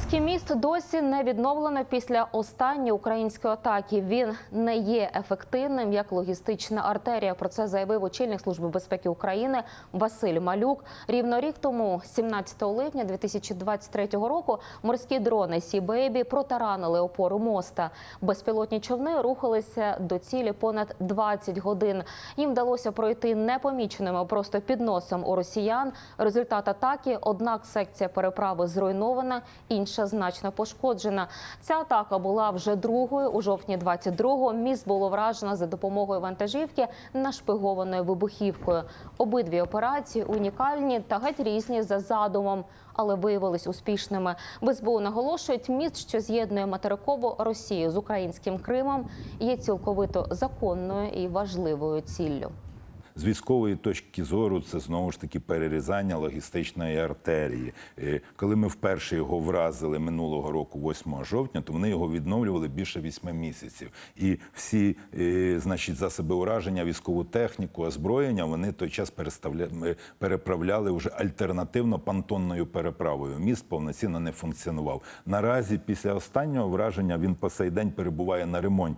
Кримський міст досі не відновлено після останньої української атаки. Він не є ефективним як логістична артерія. Про це заявив очільник служби безпеки України Василь Малюк. Рівно рік тому, 17 липня 2023 року, морські дрони Сі Бейбі протаранили опору моста. Безпілотні човни рухалися до цілі понад 20 годин. Їм вдалося пройти непоміченими просто під носом у росіян. Результат атаки: однак секція переправи зруйнована, інша значно пошкоджена. Ця атака була вже другою. У жовтні 22-го міст було вражено за допомогою вантажівки, нашпигованою вибухівкою. Обидві операції унікальні та геть різні за задумом, але виявились успішними. В СБУ наголошують, міст, що з'єднує материкову Росію з українським Кримом, є цілковито законною і важливою ціллю. З військової точки зору це знову ж таки перерізання логістичної артерії. Е, Коли ми вперше його вразили минулого року, 8 жовтня, то вони його відновлювали більше 8 місяців. І всі, е, значить, засоби ураження, військову техніку, озброєння вони той час переправляли вже альтернативно понтонною переправою. Міст повноцінно не функціонував. Наразі, після останнього враження, він по сей день перебуває на ремонті.